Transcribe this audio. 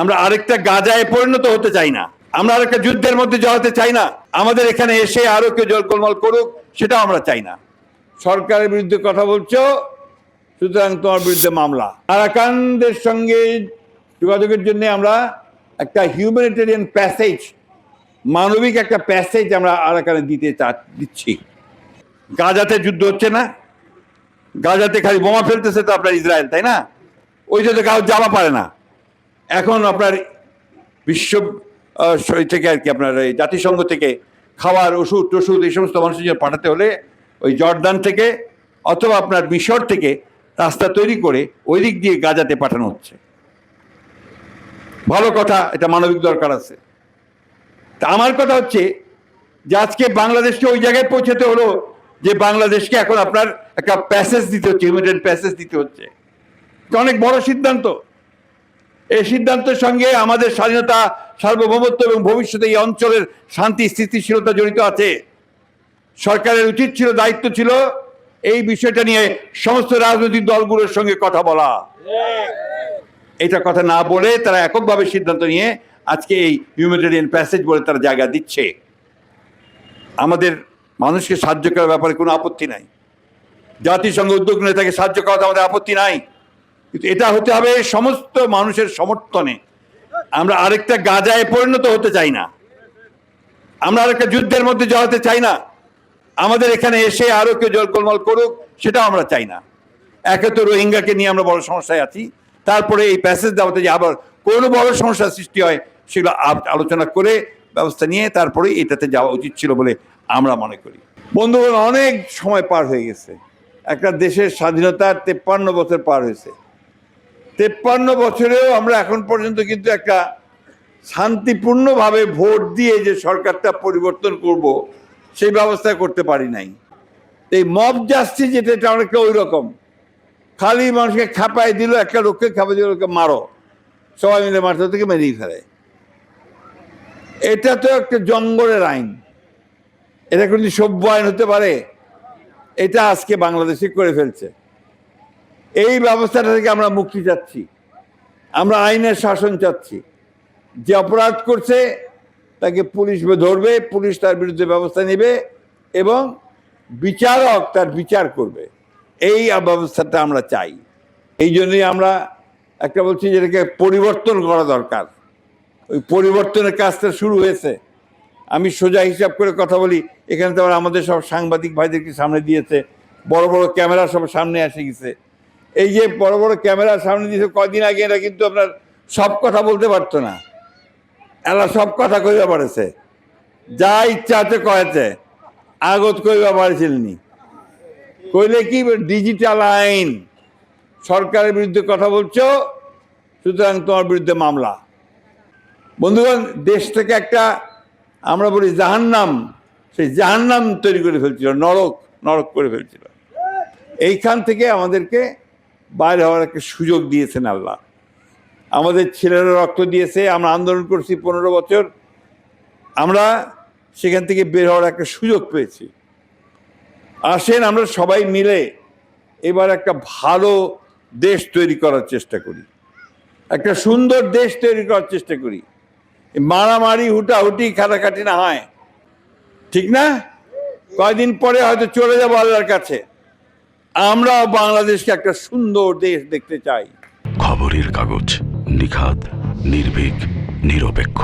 আমরা আরেকটা গাজায় পরিণত হতে চাই না। আমরা আরেকটা যুদ্ধের মধ্যে জড়াতে চাই না। আমাদের এখানে এসে আরও কেউ জল গোলমাল করুক, সেটাও আমরা চাই না। সরকারের বিরুদ্ধে কথা বলছো, সুতরাং তোমার বিরুদ্ধে মামলা। আরাকানদের সঙ্গে যোগাযোগের জন্য আমরা একটা হিউম্যানিটেরিয়ান প্যাসেজ মানবিক একটা প্যাসেজ আমরা আরাকানে দিতে চা দিচ্ছি। গাজাতে যুদ্ধ হচ্ছে না। গাজাতে খালি বোমা ফেলতেছে তো আপনার ইসরায়েল, তাই না? ওই যে কাউ যাওয়া পারে না। এখন আপনার বিশ্ব থেকে আর কি আপনার এই জাতিসংঘ থেকে খাবার ওষুধ টষুধ এই সমস্ত মানুষের জন্য পাঠাতে হলে ওই জর্দান থেকে অথবা আপনার মিশর থেকে রাস্তা তৈরি করে ওই দিক দিয়ে গাজাতে পাঠানো হচ্ছে। ভালো কথা, এটা মানবিক দরকার আছে। তা আমার কথা হচ্ছে যে আজকে বাংলাদেশকে ওই জায়গায় পৌঁছাতে হলো যে বাংলাদেশকে এখন আপনার একটা প্যাসেজ দিতে হচ্ছে হিউম্যান প্যাসেজ দিতে হচ্ছে। এটা অনেক বড় সিদ্ধান্ত। এই সিদ্ধান্তের সঙ্গে আমাদের স্বাধীনতা, সার্বভৌমত্ব এবং ভবিষ্যতে এই অঞ্চলের শান্তি, স্থিতিশীলতা জড়িত আছে। সরকারের উচিত ছিল, দায়িত্ব ছিল এই বিষয়টা নিয়ে সমস্ত রাজনৈতিক দলগুলোর সঙ্গে কথা বলা। এটা কথা না বলে তারা এককভাবে সিদ্ধান্ত নিয়ে আজকে এই হিউম্যানিটেরিয়ান প্যাসেজ বলে তারা জায়গা দিচ্ছে। আমাদের মানুষকে সাহায্য করার ব্যাপারে কোনো আপত্তি নাই। জাতিসংঘ উদ্যোগ নিয়ে তাকে সাহায্য করাতে আমাদের আপত্তি নাই। কিন্তু এটা হতে হবে সমস্ত মানুষের সমর্থনে। আমরা আরেকটা গাজায় পরিণত হতে চাই না। আমরা আরেকটা যুদ্ধের মধ্যে জড়াতে চাই না। আমাদের এখানে এসে আরও কেউ জল গোলমাল করুক, সেটাও আমরা চাই না। একে তো রোহিঙ্গাকে নিয়ে আমরা বড় সমস্যায় আছি। তারপরে এই প্যাসেজ দেওয়াতে যে আবার কোনো বড় সমস্যার সৃষ্টি হয়, সেগুলো আলোচনা করে ব্যবস্থা নিয়ে তারপরে এটাতে যাওয়া উচিত ছিল বলে আমরা মনে করি। বন্ধুগণ, অনেক সময় পার হয়ে গেছে। একটা দেশের স্বাধীনতার তেপ্পান্ন বছর পার হয়েছে। তেপ্পান্ন বছরেও আমরা এখন পর্যন্ত কিন্তু একটা শান্তিপূর্ণভাবে ভোট দিয়ে যে সরকারটা পরিবর্তন করব, সেই ব্যবস্থা করতে পারি নাই। এই মব জাস্টিস যেটা, এটা অনেকটা ওই রকম খালি মানুষকে খাপাই দিল, একটা লোককে খাপাই দিল লোককে মারো। সবাই মিলে মারতে থেকে মেরেই ফেলে। এটা তো একটা জঙ্গলের আইন। এটা কিন্তু সভ্য আইন হতে পারে? এটা আজকে বাংলাদেশে করে ফেলছে। এই ব্যবস্থাটা থেকে আমরা মুক্তি চাচ্ছি। আমরা আইনের শাসন চাচ্ছি। যে অপরাধ করছে, তাকে পুলিশ ধরবে, পুলিশ তার বিরুদ্ধে ব্যবস্থা নেবে এবং বিচারক তার বিচার করবে। এই ব্যবস্থাটা আমরা চাই। এই জন্যই আমরা একটা বলছি যেটাকে পরিবর্তন করা দরকার। ওই পরিবর্তনের কাজটা শুরু হয়েছে। আমি সোজা হিসাব করে কথা বলি। এখানে তো আমাদের সব সাংবাদিক ভাইদেরকে সামনে দিয়েছে? বড় বড় ক্যামেরা সব সামনে এসে গেছে। এই যে বড় বড় ক্যামেরার সামনে দিয়েছে, কদিন আগে এরা কিন্তু আপনার সব কথা বলতে পারতো না। এরা সব কথা কইবা পারেছে। যা ইচ্ছা আছে কয়েছে। আগত কইবা পারেছিলেনি কইলে কি ডিজিটাল আইন? সরকারের বিরুদ্ধে কথা বলছো, সুতরাং তোমার বিরুদ্ধে মামলা। বন্ধুগণ, দেশ থেকে একটা, আমরা বলি জাহান্নাম, সেই জাহান্নাম তৈরি করে ফেলছিল, নরক নরক করে ফেলছিল। এইখান থেকে আমাদেরকে বাইরে হওয়ার একটা সুযোগ দিয়েছেন আল্লাহ। আমাদের ছেলেরা রক্ত দিয়েছে, আমরা আন্দোলন করছি পনেরো বছর। আমরা সেখান থেকে বের হওয়ার একটা সুযোগ পেয়েছি। আসেন, আমরা সবাই মিলে এবার একটা ভালো দেশ তৈরি করার চেষ্টা করি। একটা সুন্দর দেশ তৈরি করার চেষ্টা করি। মারামারি, হুটাহুটি খাটাখাটি না হয়। ঠিক না? কয়দিন পরে হয়তো চলে যাব আল্লাহর কাছে। আমরাও বাংলাদেশকে একটা সুন্দর দেশ দেখতে চাই। খবরের কাগজ নিখাত নির্ভীক নিরপেক্ষ।